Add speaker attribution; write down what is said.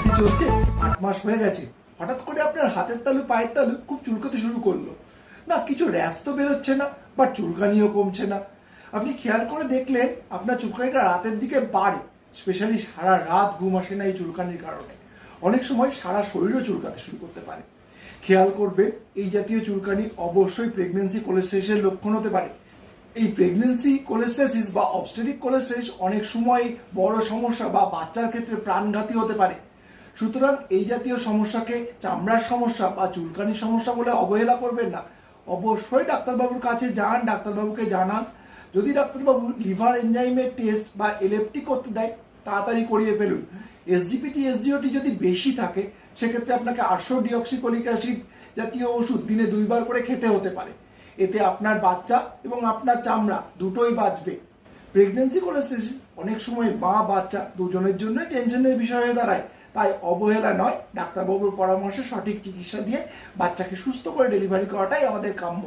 Speaker 1: Pregnancy চলছে আট মাস হয়ে গেছে। হঠাৎ করে আপনার হাতের তালু, পায়ের তালু খুব চুলকাতে শুরু করল। না, কিছু র্যাশ তো বেরোচ্ছে না, বা চুলকানিও কমছে না। আপনি খেয়াল করে দেখলেন, আপনার চুলকানিটা রাতের দিকে বাড়ে স্পেশালি সারা রাত ঘুম আসে না এই চুলকানির কারণে। অনেক সময় সারা শরীরও চুলকাতে শুরু করতে পারে। খেয়াল করবে এই জাতীয় চুলকানি অবশ্যই প্রেগনেন্সি কোলেস্ট্রেসের লক্ষণ হতে পারে। এই প্রেগনেন্সি কোলেস্ট্রেসিস বা অবস্টেরিক কোলেস্ট্রেস অনেক সময় বড় সমস্যা বা বাচ্চার ক্ষেত্রে প্রাণঘাতী হতে পারে। সুতরাং এই জাতীয় সমস্যাকে চামড়ার সমস্যা বা চুলকানির সমস্যা বলে অবহেলা করবেন না। অবশ্যই ডাক্তারবাবুর কাছে যান, ডাক্তারবাবুকে জানান। যদি ডাক্তারবাবু লিভার এনজাইমের টেস্ট বা এলএফটি করতে দেয়, তাড়াতাড়ি করিয়ে ফেলুন। এসজিপিটি, এসজিওটি যদি বেশি থাকে, সেক্ষেত্রে আপনাকে আটশো ডিঅক্সিকোলিক অ্যাসিড জাতীয় ওষুধ দিনে দুইবার করে খেতে হতে পারে। এতে আপনার বাচ্চা এবং আপনার চামড়া দুটোই বাঁচবে। প্রেগনেন্সি কোলেসিস অনেক সময় মা বাচ্চা দুজনের জন্যই টেনশনের বিষয় হয়ে দাঁড়ায়। তাই অবহেলা নয়, ডাক্তারবাবুর পরামর্শে সঠিক চিকিৎসা দিয়ে বাচ্চাকে সুস্থ করে ডেলিভারি করাটাই আমাদের কাম্য।